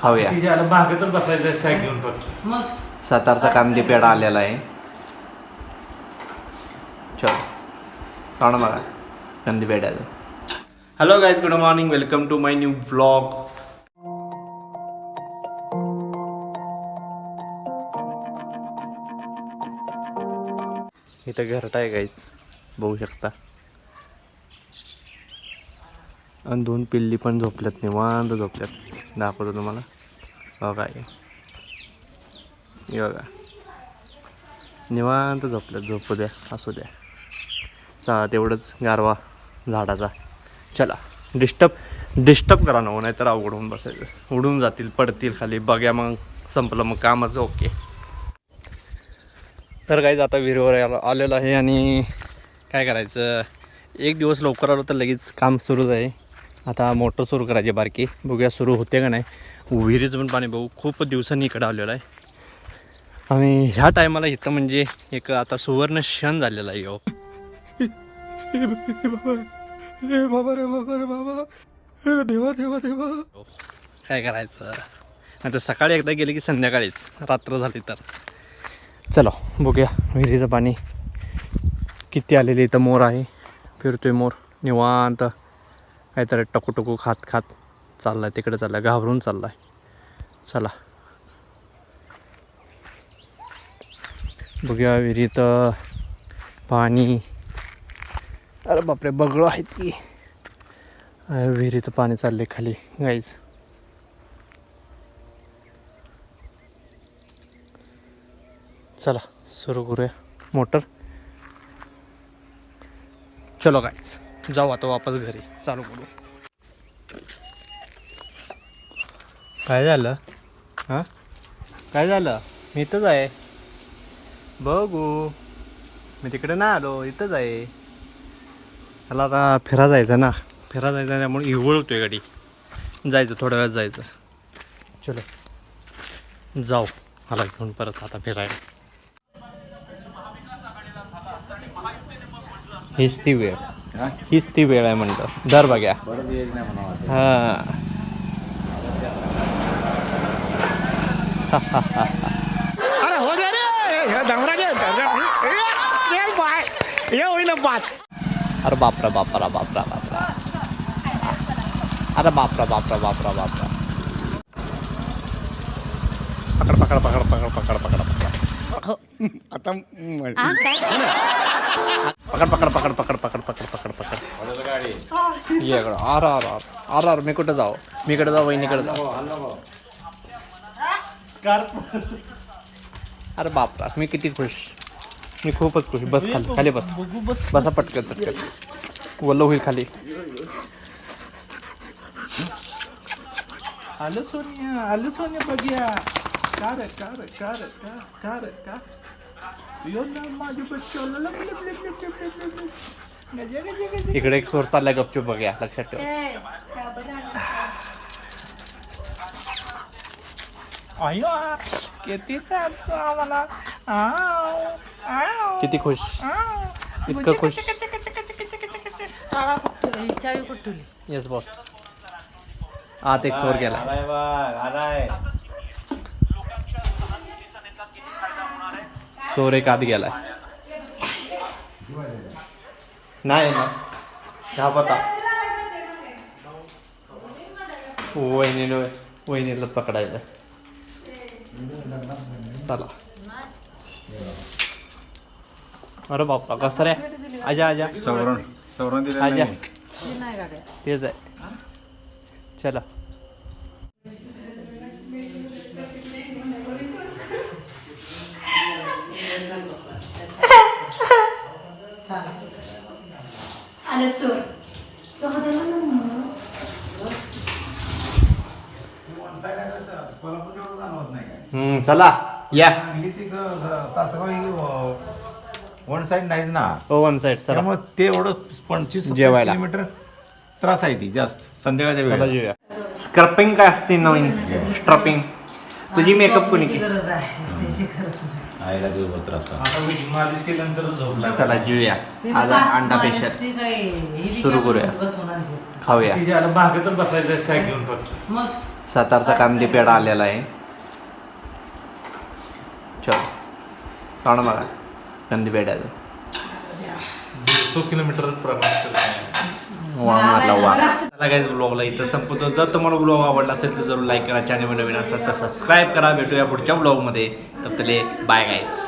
खाऊया. तिच्या आला मागे तर बसायचं घेऊन फक्त. मग? सातारचा कांदी पेढा आलेला आहे. चल. बघा कांदी पेढ्याचं hello guys good morning welcome to my new vlog इथं घरट आहे गाईज बघू शकता. आणि दोन पिल्ली पण झोपल्यात निवांत झोपल्यात. दाखवतो तुम्हाला. बघा हे. हे बघा. निवांत झोपल्यात. झोपू द्या असू द्या. सा तेवढंच गारवा झाडाचा. चला डिस्टर्ब डिस्टर्ब करा नको नाही तर अवघड होऊन बसायचं. उडून जातील पडतील खाली. बघ्या मग संपलं मग कामाचं ओके. तर काहीच आता विहिरीवर आलो आलेलो आहे आणि काय करायचं? एक दिवस लवकर आलो तर लगेच काम सुरूच आहे. आता मोटर सुरू करायची बारकी. बघूया सुरू होते का नाही. विहिरीचं पण पाणी बघू. खूप दिवसांनी इकडं आलेलं आहे. आणि ह्या टायमाला इथं म्हणजे एक आता सुवर्ण क्षण झालेला आहे हो. बाबा रे बाबा रे बाबा. अरे देवा देवा देवा. काय करायचं? आता सकाळी एकदा गेले की संध्याकाळीच. रात्र झाली तर. चलो बघूया विहिरीचं पाणी. किती आलेले इथं मोर आहे. फिरतोय मोर. निवांत. काहीतरी टकू टकू खात खात चाललाय तिकडे चाललाय घाबरून चाललाय. चला. बघूया विहिरीत पाणी. अरे बापरे बगळं आहेत की विहिरीत पाणी चालले खाली गाईज. चला सुरू करूया. मोटर. चलो गाईज. जाऊ आता वापस घरी. चालू करू. काय झालं? हां? काय झालं? मी इथंच आहे. बघू. मी तिकडे नाही आलो इथंच आहे. मला आता फिरा जायचं ना. फिरा जायचं त्यामुळे इवळ आहे गाडी. जायचं थोड्या वेळात जायचं. चलो. जाऊ. मला घेऊन परत आता फिरायला. हीच ती वेळ. हीच ती वेळ आहे म्हणतं दर बघ्या हां अरे हो दे रे हे डोंगराचे हे बाय हे होईल बात अरे बापरा बापरा बापरा बापरा अरे बापरा बापरा बापरा बापरा पकड पकड पकड पकड पकड पकड पकड आता म- पकड पकड पकड पकड पकड पकड पकड पकड. ये इकडं आर आर आर. आर आर मी कुठं जाऊ? मी इकडे जाऊ वहिनीकडे जाऊ. अरे बापरा मी किती खुश. मी खूपच खुश. बस खाली खाली बस. बसा पटकन पटकन. वल्ल होईल खाली. आलं सोनिया आलं सोनिया बघूया. का रे का रे का रे का का रे का? इकडे एक चोर चाललाय गपचूप बघूया लक्षात ठेव. अयो आ, किती चालतो आम्हाला? आव, आव, किती खुश? आव. इतकं खुश? काळा कुठं चावी कुठली? येस बॉस आत एक चोर गेला. चोर एक आत गेलाय. नाही ना. हा पता वहिनीनं वहिनीला पकडायचं चला. अरे बापा कसं रे? आजा आजा. सवरण सवरण दिलं आजा. तेच आहे. चला. चला या. वन साईड नाहीच ना. ओ वन साईड चला. त्यामुळे ते एवढं पंचवीस सत्तावीस जेवायला. किलोमीटर त्रास आहे ती जास्त. संध्याकाळच्या चला वेळेला जेऊया स्क्रपिंग काय असते नवीन? स्ट्रपिंग तुझी मेकअप कोणी केली? गरज आहे त्याची गरज नाही. आईला दिवस त्रास. आता मी मालिश केल्यानंतर झोपला चला जेऊया ती आज अंडा माझ्या- पेशल ती काय हेलिकॉप्टर सुरू करूया. खाऊया. तिच्या बसायचं सॅक घेऊन फक्त. मग? सातारचा कांदी पेढा आलेला आहे. चल पाहणं बघा कांदी पेढ्याचं दीडशे किलोमीटर प्रवास मारला वा चला ब्लॉगला इथं संपवतो जर तुम्हाला ब्लॉग आवडला असेल तर जरूर लाईक करा चॅनल नवीन असेल तर सबस्क्राईब करा भेटूया पुढच्या ब्लॉगमध्ये तर बाय गाईज